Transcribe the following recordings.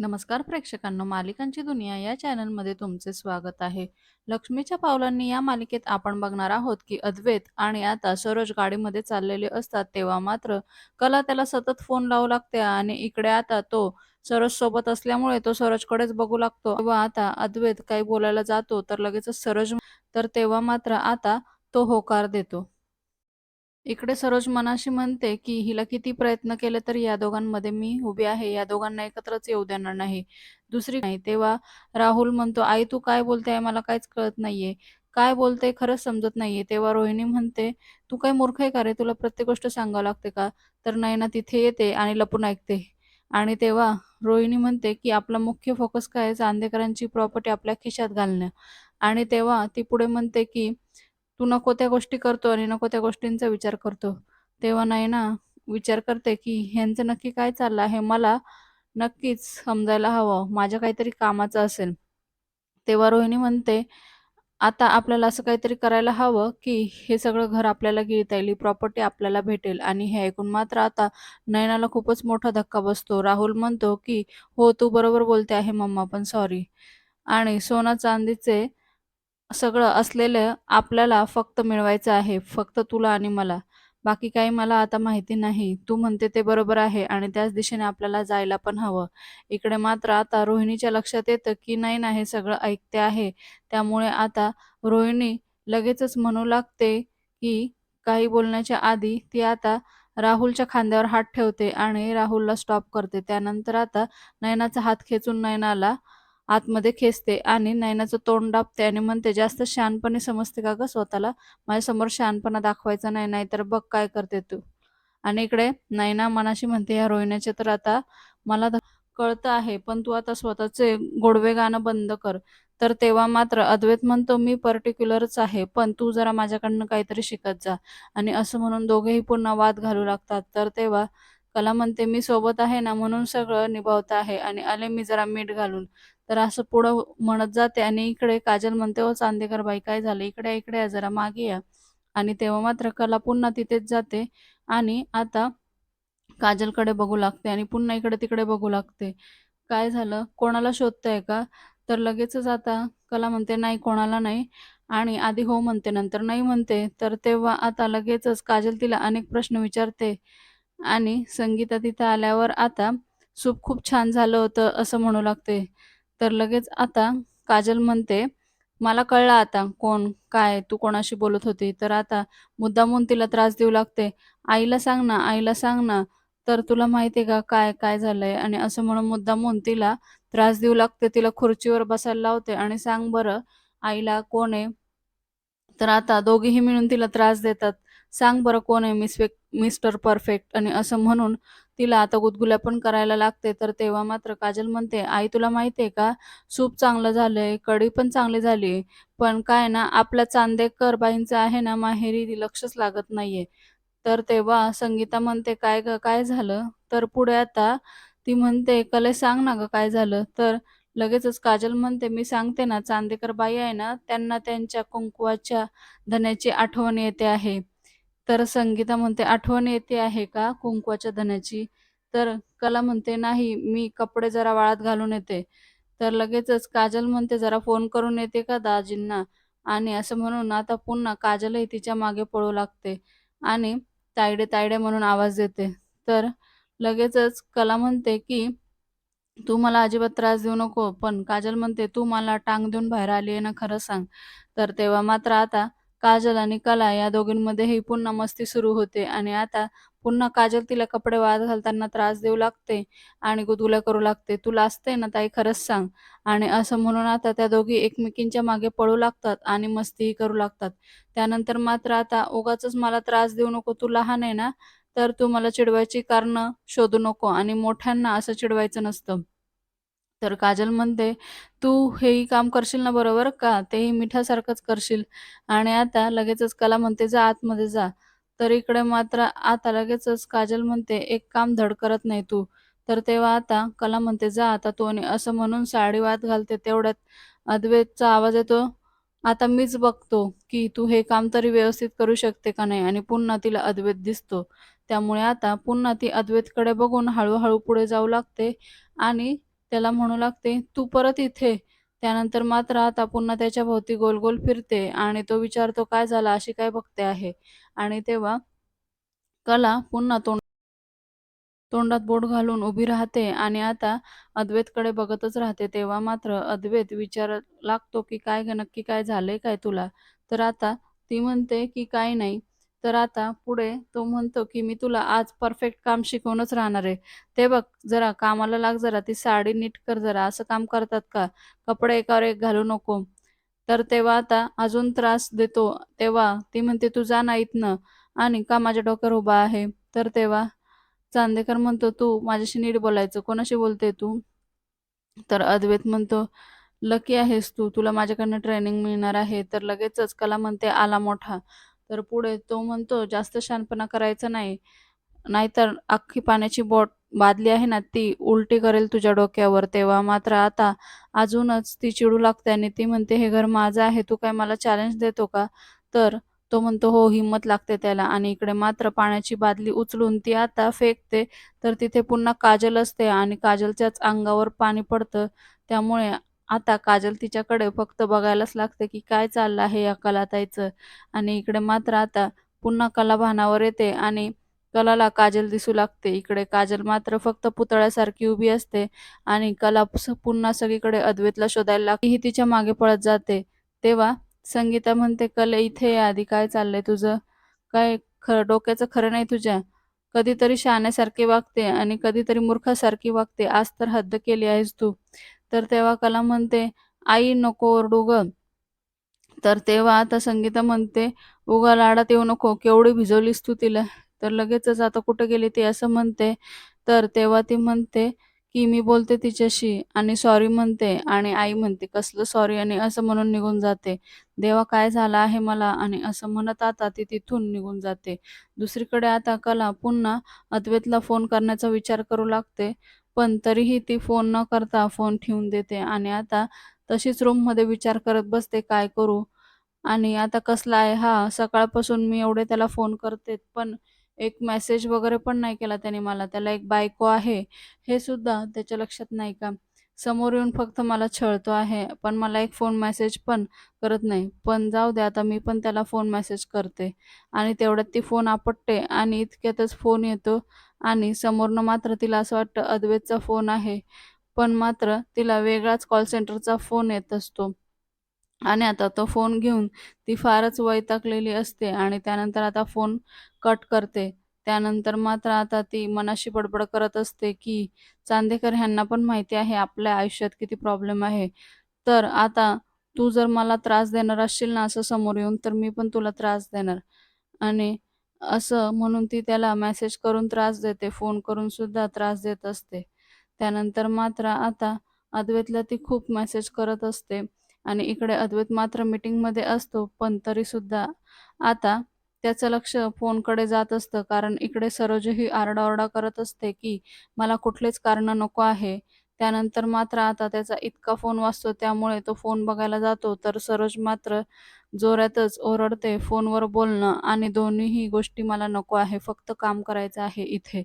नमस्कार प्रेक्षकांनो मालिकांची दुनिया या चॅनलमध्ये तुमचे स्वागत आहे. लक्ष्मीच्या पावलांनी या मालिकेत आपण बघणार आहोत की अद्वैत आणि आता सरोज गाडीमध्ये चाललेले असतात तेव्हा मात्र कला त्याला सतत फोन लावू लागते आणि इकडे आता तो सरोज सोबत असल्यामुळे तो सरोजकडेच बघू लागतो. तेव्हा आता अद्वैत काही बोलायला जातो तर लगेचच सरोज तर तेव्हा मात्र आता तो होकार देतो. इकडे सरोज मनाशी म्हणते की हिला किती प्रयत्न केले तरी या दोघांमध्ये मी उभी आहे. या दोघांना एकत्रच येऊ देणार नाही. दुसरी नाही. तेव्हा राहुल म्हणतो आई तू काय बोलते मला काहीच कळत नाहीये. काय बोलते खरंच समजत नाहीये. तेव्हा रोहिणी म्हणते तू काय मूर्ख आहे का रे? तुला प्रत्येक गोष्ट सांगावं लागते का? तर नाही ना तिथे येते आणि लपून ऐकते. आणि तेव्हा रोहिणी म्हणते की आपला मुख्य फोकस काय चांदेकरांची प्रॉपर्टी आपल्या खिशात घालणं. आणि तेव्हा ती पुढे म्हणते की तू नको त्या गोष्टी करतो आणि नको त्या गोष्टींचा विचार करतो. तेव्हा नाही ना विचार करते की ह्यांचं नक्की काय चाललं आहे? मला नक्कीच समजायला हवं. माझ्या काहीतरी कामाचं असेल. तेव्हा रोहिणी म्हणते आता आपल्याला असं काहीतरी करायला हवं की हे सगळं घर आपल्याला गिळता येईल. प्रॉपर्टी आपल्याला भेटेल. आणि हे ऐकून मात्र आता नयनाला खूपच मोठा धक्का बसतो. राहुल म्हणतो की हो तू बरोबर बोलते आहे मम्मा पण सॉरी आणि सोना चांदीचे सगळं असलेलं आपल्याला फक्त मिळवायचं आहे फक्त तुला आणि मला. बाकी काही मला आता माहिती नाही. तू म्हणते ते बरोबर आहे आणि त्याच दिशेने आपल्याला जायला पण हवं. इकडे मात्र आता रोहिणीच्या लक्षात येतं की नाही ना हे सगळं ऐकते आहे. त्यामुळे आता रोहिणी लगेचच म्हणू लागते की काही बोलण्याच्या आधी ती आता राहुलच्या खांद्यावर हात ठेवते आणि राहुलला स्टॉप करते. त्यानंतर आता नयनाचा हात खेचून नयनाला आतमध्ये खेचते आणि नयनाचं तोंड दाबते आणि म्हणते जास्त शहाणपणे समजते का ग स्वतःला? माझ्यासमोर शहाणपणा दाखवायचा नाही नाहीतर बघ काय करते तू. आणि इकडे नयना मनाशी म्हणते ह्या रोहिण्याचे तर आता मला कळतं आहे पण तू आता स्वतःचे गोडवे गाणं बंद कर. तर तेव्हा मात्र अद्वैत म्हणतो मी पर्टिक्युलरच आहे पण तू जरा माझ्याकडनं काहीतरी शिकत जा. आणि असं म्हणून दोघेही पुन्हा वाद घालू लागतात. तर तेव्हा कला म्हणते मी सोबत आहे ना? म्हणून सगळं निभावत आहे आणि आले मी जरा मीठ घालून. तर असं पुढं म्हणत जाते आणि इकडे काजल म्हणते हो चांदेकर बाई काय झालं? इकडे इकडे या जरा मागे या. आणि तेव्हा मात्र कला पुन्हा तिथेच जाते आणि आता काजलकडे बघू लागते आणि पुन्हा इकडे तिकडे बघू लागते. काय झालं? कोणाला शोधताय का? तर लगेचच आता कला म्हणते नाही कोणाला नाही. आणि आधी हो म्हणते नंतर नाही म्हणते. तर तेव्हा आता लगेचच काजल तिला अनेक प्रश्न विचारते आणि संगीता तिथं आल्यावर आता सूप खूप छान झालं होतं असं म्हणू लागते. तर लगेच आता काजल म्हणते मला कळलं आता कोण काय तू कोणाशी बोलत होती? तर आता मुद्दामून तिला त्रास देऊ लागते. आईला सांग ना आईला सांग ना. तर तुला माहिती का काय काय झालंय? आणि असं म्हणून मुद्दामून तिला त्रास देऊ लागते. तिला खुर्चीवर बसायला लावते आणि सांग बरं आईला कोण आहे? तर आता दोघेही मिळून तिला त्रास देतात. सांग बरं कोण आहे मिस मिस्टर परफेक्ट? आणि असं म्हणून तिला आता गुदगुल्या पण करायला लागते तर तेव्हा मात्र काजल म्हणते आई तुला माहिती आहे का? सूप चांगलं झालंय कढी पण चांगली झाली पण काय ना आपल्या चांदेकर बाईंचं आहे ना माहेरी ती लक्षच लागत नाहीये. तर तेव्हा संगीता म्हणते काय ग काय झालं? तर पुढे आता ती म्हणते कले सांग ना ग काय झालं? तर लगेचच काजल म्हणते मी सांगते ना चांदेकर बाई आहे ना त्यांना त्यांच्या कुंकुवाच्या धन्याची आठवण येते आहे. तर संगीता म्हणते आठवण येते आहे का कुंकवाच्या धन्याची? तर कला म्हणते नाही मी कपडे जरा वाळत घालून येते. तर लगेचच काजल म्हणते जरा फोन करून येते का दाजींना? आणि असं म्हणून आता पुन्हा काजलही तिच्यामागे पळू लागते आणि तायडे तायडे म्हणून आवाज देते. तर लगेचच कला म्हणते की तू मला अजिबात त्रास देऊ नको पण काजल म्हणते तू मला टांग देऊन बाहेर आली आहे ना खरं सांग. तर तेव्हा मात्र आता काजल आणि कला या दोघींमध्येही पुन्हा मस्ती सुरू होते आणि आता पुन्हा काजल तिला कपडे वाळत घालताना त्रास देऊ लागते आणि गुदगुल्या करू लागते. तू लाजते ना ताई खरंच सांग. आणि असं म्हणून आता त्या दोघी एकमेकींच्या मागे पळू लागतात आणि मस्तीही करू लागतात. त्यानंतर मात्र आता उगाच मला त्रास देऊ नको तू लहान आहे ना तर तू मला चिडवायची कारणं शोधू नको आणि मोठ्यांना असं चिडवायचं नसतं. तर काजल म्हणते तू हेही काम करशील ना बरोबर का? तेही मिठासारखंच करशील. आणि आता लगेचच कला म्हणते जा आतमध्ये जा. तर इकडे मात्र आता लगेचच काजल म्हणते एक काम धड करत नाही तू. तर तेव्हा आता कला म्हणते जा आता तू. आणि असं म्हणून साडी वाद घालते तेवढ्यात अद्वैतचा आवाज येतो आता मीच बघतो की तू हे काम तरी व्यवस्थित करू शकते का नाही? आणि पुन्हा तिला अद्वैत दिसतो. त्यामुळे आता पुन्हा ती अद्वैतकडे बघून हळूहळू पुढे जाऊ लागते आणि त्याला म्हणू लागते तू परत इथे. त्यानंतर मात्र आता पुन्हा त्याच्या भोवती गोल गोल फिरते आणि तो विचारतो काय झाला अशी काय बघते आहे. आणि तेव्हा कला पुन्हा तोंड तोंडात बोट घालून उभी राहते आणि आता अद्वैतकडे बघतच राहते. तेव्हा मात्र अद्वैत विचार लागतो की काय नक्की काय झालंय काय तुला? तर आता ती म्हणते की काय नाही तर आता पुढे तो म्हणतो की मी तुला आज परफेक्ट काम शिकवूनच राहणार आहे. ते बघ जरा कामाला लाग जरा. ती साडी नीट कर जरा. असं काम करतात का? कपडे एकावर एक घालू नको. तर तेव्हा आता अजून त्रास देतो. तेव्हा ती म्हणते तू जा ना इथनं आणि का माझ्या डोक्यावर उभा आहे? तर तेव्हा चांदेकर म्हणतो तू माझ्याशी नीट बोलायचं. कोणाशी बोलते तू? तर अद्वैत म्हणतो लकी आहेस तू. तुला माझ्याकडनं ट्रेनिंग मिळणार आहे. तर लगेचच कला म्हणते आला मोठा. तर पुढे तो म्हणतो जास्त शहाणपणा करायचा नाही. नाहीतर अख्खी पाण्याची बॉट बादली आहे ना ती उलटी करेल तुझ्या डोक्यावर. तेव्हा मात्र आता अजूनच ती चिडू लागते आणि ती म्हणते हे घर माझं आहे तू काय मला चॅलेंज देतो का? तर तो म्हणतो हो हिंमत लागते त्याला. आणि इकडे मात्र पाण्याची बादली उचलून ती आता फेकते. तर तिथे पुन्हा काजल असते आणि काजलच्याच अंगावर पाणी पडतं. त्यामुळे आता काजल तिच्याकडे फक्त बघायलाच लागते की काय चाललं आहे या कलाताईचं. आणि इकडे मात्र आता पुन्हा कला भानावर येते आणि कलाला काजल दिसू लागते. इकडे काजल मात्र फक्त पुतळ्यासारखी उभी असते आणि कला पुन्हा सगळीकडे अद्वैतला शोधायला लागते. ही तिच्यामागे पळत जाते. तेव्हा संगीता म्हणते कले इथे ये आधी काय चाललंय तुझं? काय खरं डोक्याचं खरं नाही तुझ्या? कधीतरी शहाण्यासारखी वागते आणि कधीतरी मूर्खासारखी वागते. आज तर हद्द केली आहेस तू. तर तेव्हा कला म्हणते आई नको ओरडू ग. तर तेव्हा आता संगीता म्हणते उगा लाडात येऊ नको केवढी भिजवलीस तू तिला. तर लगेचच आता कुठं गेली ती असं म्हणते. तर तेव्हा ती म्हणते की मी बोलते तिच्याशी आणि सॉरी म्हणते आणि आई म्हणते कसलं सॉरी आणि असं म्हणून निघून जाते. देवा काय झालं आहे मला? आणि असं म्हणत आता ती तिथून निघून जाते. दुसरीकडे आता कला पुन्हा अद्वैतला फोन करण्याचा विचार करू लागते. पण तरीही ती फोन न करता फोन ठेवून देते. आणि आता तशीच रूममध्ये विचार करत बसते काय करू? आणि आता कसला आहे हा? सकाळपासून मी एवढे त्याला फोन करते पण एक मेसेज वगैरे पण नाही केला त्याने मला. त्याला एक बायको आहे हे सुद्धा त्याच्या लक्षात नाही का? समोर येऊन फक्त मला छळतो आहे पण मला एक फोन मेसेज पण करत नाही. पण जाऊ दे आता मी पण त्याला फोन मेसेज करते. आणि तेवढ्यात ती फोन आपटते आणि इतक्यातच फोन येतो. आणि समोरनं मात्र तिला असं वाटतं अद्वैतचा फोन आहे. पण मात्र तिला वेगळाच कॉल सेंटरचा फोन येत असतो. आणि आता तो फोन घेऊन ती फारच वैतागलेली असते आणि त्यानंतर आता फोन कट करते. त्यानंतर मात्र आता ती मनाशी बडबड करत असते की चांदेकर ह्यांना पण माहिती आहे आपल्या आयुष्यात किती प्रॉब्लेम आहे. तर आता तू जर मला त्रास देणार असशील ना असं समोर येऊन तर मी पण तुला त्रास देणार. आणि असं म्हणून ती त्याला मेसेज करून त्रास देते. फोन करून सुद्धा त्रास देत असते. त्यानंतर मात्र आता अद्वैतला ती खूप मेसेज करत असते. आणि इकडे अद्वैत मात्र मीटिंगमध्ये असतो पण तरी सुद्धा आता त्याचं लक्ष फोनकडे जात असतं. कारण इकडे सरोजही आरडाओरडा करत असते की मला कुठलेच कारण नको आहे. त्यानंतर मात्र आता त्याचा इतका फोन वाजतो त्यामुळे तो फोन बघायला जातो. तर सरोज मात्र जोरातच ओरडते फोनवर बोलणं आणि दोन्हीही गोष्टी मला नको आहे फक्त काम करायचं आहे इथे.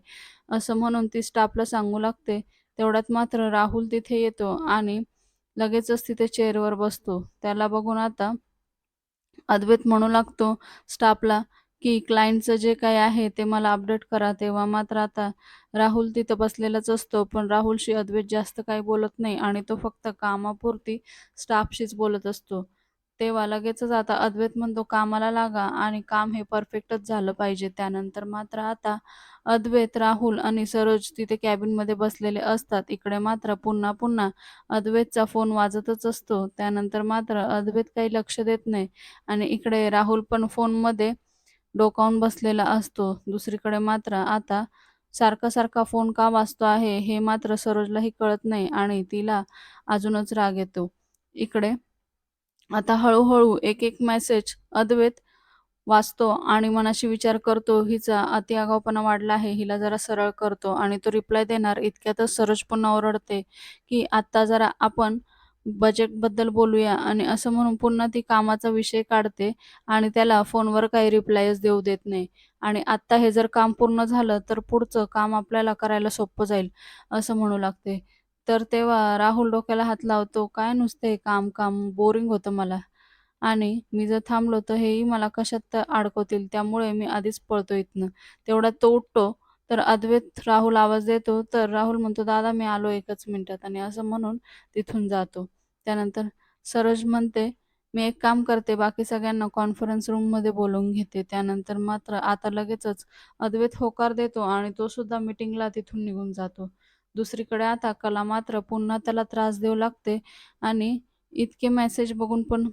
असं म्हणून ती स्टाफला सांगू लागते. तेवढ्यात मात्र राहुल तिथे येतो आणि लगेचच तिथे चेअरवर बसतो. त्याला बघून आता अद्वैत म्हणू लागतो स्टाफला की क्लायंटचं जे काही आहे ते मला अपडेट करा तेव्हा मात्र आता राहुल तिथं बसलेलाच असतो. पण राहुलशी अद्वैत जास्त काही बोलत नाही आणि तो फक्त कामापुरती स्टाफशीच बोलत असतो. तेव्हा लगेचच आता अद्वैत म्हणतो कामाला लागा आणि काम हे परफेक्टच झालं पाहिजे. त्यानंतर मात्र आता अद्वैत राहुल आणि सरोज तिथे कॅबिनमध्ये बसलेले असतात. इकडे मात्र पुन्हा पुन्हा अद्वैतचा फोन वाजतच असतो. त्यानंतर मात्र अद्वैत काही लक्ष देत नाही आणि इकडे राहुल पण फोनमध्ये डोकावून बसलेला असतो. दुसरीकडे मात्र आता सारखा सारखा फोन का वाचतो आहे हे मात्र सरोजलाही कळत नाही आणि तिला अजूनच राग येतो. इकडे आता हळूहळू एक एक मेसेज अद्वैत वाचतो आणि मनाशी विचार करतो हिचा अति आगाऊपणा वाढला आहे हिला जरा सरळ करतो. आणि तो रिप्लाय देणार इतक्यातच सरोज पुन्हा ओरडते की आत्ता जरा आपण बजेटबद्दल बोलूया. आणि असं म्हणून पुन्हा ती कामाचा विषय काढते आणि त्याला फोनवर काही रिप्लायच देऊ देत नाही. आणि आत्ता हे जर काम पूर्ण झालं तर पुढचं काम आपल्याला करायला सोपं जाईल असं म्हणू लागते. तर तेव्हा राहुल डोक्याला हात लावतो, "काय नुसते काम, काम, बोरिंग होतं मला. आणि मी जर थांबलो तर हेही मला कशात तर अडकवतील, त्यामुळे मी आधीच पळतो इथनं." तेवढ्यात तो उठतो, तर अद्वैत राहुल आवाज देतो, तर राहुल म्हणतो, "दादा मी आलो एकच मिनिटात" आणि असं म्हणून तिथून जातो. त्यानंतर सरोज म्हणते, "मी एक काम करते, बाकी सगळ्यांना कॉन्फरन्स रूममध्ये बोलवून घेते." त्यानंतर मात्र आता लगेचच अद्वैत होकार देतो आणि तो सुद्धा मीटिंगला तिथून निघून जातो. दुसरीकडे आता कला मात्र पुन्हा त्याला त्रास देऊ लागते आणि इतके मेसेज बघून पण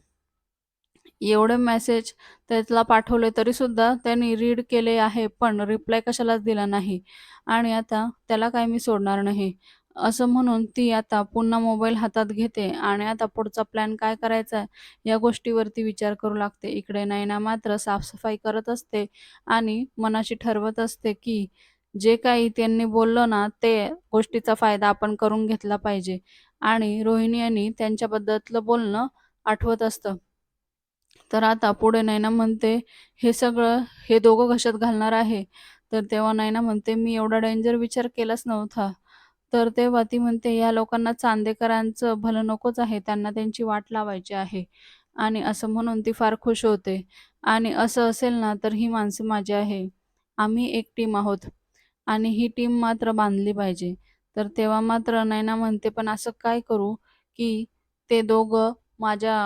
एवढे मेसेज त्याला पाठवले तरी सुद्धा त्यांनी रीड केले आहे, पण रिप्लाय कशालाच दिला नाही आणि आता त्याला काय मी सोडणार नाही, असं म्हणून ती आता पुन्हा मोबाईल हातात घेते आणि आता पुढचा प्लॅन काय करायचा या गोष्टीवरती विचार करू लागते. इकडे नैना मात्र साफसफाई करत असते आणि मनाशी ठरवत असते, की जे काही त्यांनी बोललं ना, ते गोष्टीचा फायदा आपण करून घेतला पाहिजे आणि रोहिणी यांनी त्यांच्याबद्दलचं बोलणं आठवत असतं. तर आता पुढे नैना म्हणते, "हे सगळं हे दोघं घशात घालणार आहे?" तर तेव्हा नैना म्हणते, "मी एवढा डेंजर विचार केलाच नव्हता." तर तेव्हा ती म्हणते, "या लोकांना चांदेकरांचं भलं नकोच आहे, त्यांना त्यांची वाट लावायची आहे." आणि असं म्हणून ती फार खुश होते आणि असं असेल ना, तर ही माणसं माझी आहे. आम्ही एक टीम आहोत आणि ही टीम मात्र बांधली पाहिजे. तर तेव्हा मात्र नैना म्हणते, "पण असं काय करू, की ते दोघं माझ्या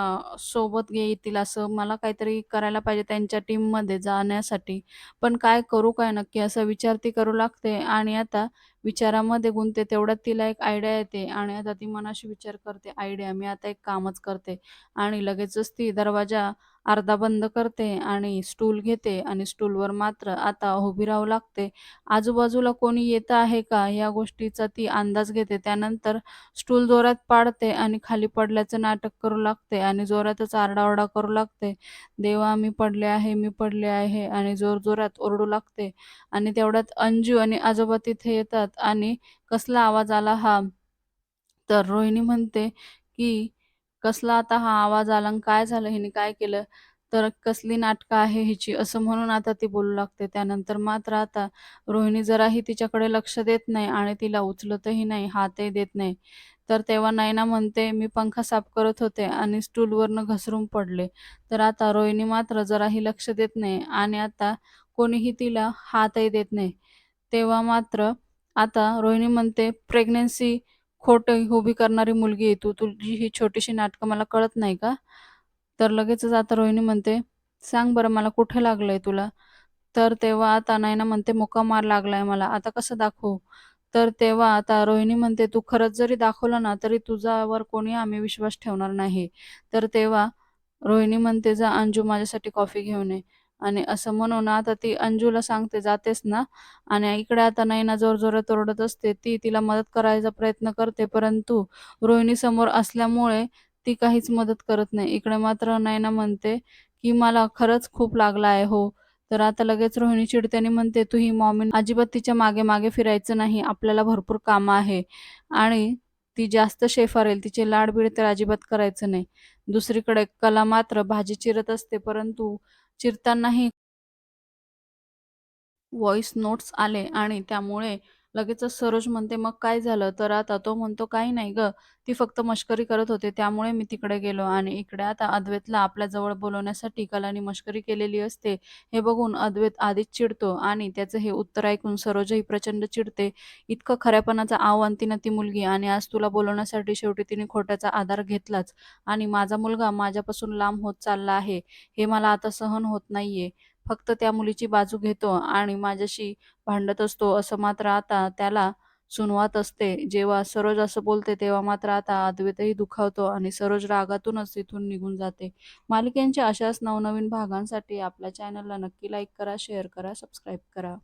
सोबत येतील असं मला काहीतरी करायला पाहिजे त्यांच्या टीममध्ये जाण्यासाठी. पण काय करू काय नक्की असा विचार ती करू लागते आणि आता विचारामध्ये गुंतते तेवढ्यात तिला एक आयडिया येते आणि आता ती मनाशी विचार करते, आयडिया मी आता एक कामच करते आणि लगेचच ती दरवाजा अर्धा बंद करते आणि स्टूल घेते आणि स्टूलवर मात्र आता उभी राहू लागते. आजूबाजूला कोणी येतं आहे का या गोष्टीचा ती अंदाज घेते. त्यानंतर स्टूल जोरात पाडते आणि खाली पडल्याचं नाटक करू लागते आणि जोरातच आरडाओरडा करू लागते. "देवा मी पडले आहे, मी पडले आहे" आणि जोरजोरात ओरडू लागते आणि तेवढ्यात अंजू आणि आजोबा तिथे येतात आणि कसला आवाज आला हा? तर रोहिणी म्हणते, की "कसला आता हा आवाज आला आणि काय झालं? हिने काय केलं?" तर "कसली नाटकं आहे हिची?" असं म्हणून आता ती बोलू लागते. त्यानंतर मात्र आता रोहिणी जराही तिच्याकडे लक्ष देत नाही आणि तिला उचलतही नाही, हातही देत नाही. तर तेव्हा नैना म्हणते, "मी पंखा साफ करत होते आणि स्टूलवरनं घसरून पडले." तर आता रोहिणी मात्र जराही लक्ष देत नाही आणि आता कोणीही तिला हातही देत नाही. तेव्हा मात्र आता रोहिणी म्हणते, "प्रेग्नन्सी खोट उभी करणारी मुलगी आहे तू. तुझी ही छोटीशी नाटकं मला कळत नाही का?" तर लगेचच आता रोहिणी म्हणते, "सांग बरं मला कुठे लागलंय तुला?" तर तेव्हा आता नायना म्हणते, "मुका मार लागलाय मला. आता कसं दाखवू?" तर तेव्हा आता रोहिणी म्हणते, "तू खरंच जरी दाखवलं ना, तरी तुझ्यावर कोणी आम्ही विश्वास ठेवणार नाही." तर तेव्हा रोहिणी म्हणते, "जा अंजू माझ्यासाठी कॉफी घेऊन ये." आणि असं म्हणून आता ती अंजूला सांगते, "जातेस ना?" आणि इकडे आता नयना जोरजोरात ओरडत असते. ती तिला मदत करायचा प्रयत्न करते, परंतु रोहिणी समोर असल्यामुळे ती काहीच मदत करत नाही. इकडे मात्र नैना म्हणते, की "मला खरंच खूप लागला आहे हो." तर आता लगेच रोहिणी चिडते म्हणते, "तू ही मॉमी अजिबात तिच्या मागे-मागे फिरायचं नाही. आपल्याला भरपूर कामं आहे आणि ती जास्त शेफारेल. तिचे लाडबीड तर अजिबात करायचं नाही." दुसरीकडे कला मात्र भाजी चिरत असते, परंतु चिरतानाही व्हॉइस नोट्स आले आणि त्यामुळे लगेचच सरोज म्हणते, "मग काय झालं?" तर आता तो म्हणतो, "काही नाही ग ती फक्त मश्करी करत होते, त्यामुळे मी तिकडे गेलो." आणि इकडे आता अद्वैतला आपल्याजवळ बोलवण्यासाठी कलानी मश्करी केलेली असते. हे बघून अद्वैत आधीच चिडतो आणि त्याचं हे उत्तर ऐकून सरोजही प्रचंड चिडते. इतकं खऱ्यापणाचा आव्हान तिनं ती मुलगी आणि आज तुला बोलवण्यासाठी शेवटी तिने खोट्याचा आधार घेतलाच आणि माझा मुलगा माझ्यापासून लांब होत चालला आहे, हे मला आता सहन होत नाहीये. फक्त त्या मुलीची बाजू घेतो आणि माझ्याशी भांडत असतो असं मात्र आता त्याला सुनवात असते. जेव्हा सरोज असं बोलते तेव्हा मात्र आता अद्वैतही दुखावतो आणि सरोज रागातूनच तिथून निघून जाते. मालिकेंच्या अशाच नवनवीन भागांसाठी आपल्या चॅनलला नक्की लाईक करा, शेअर करा, सबस्क्राईब करा.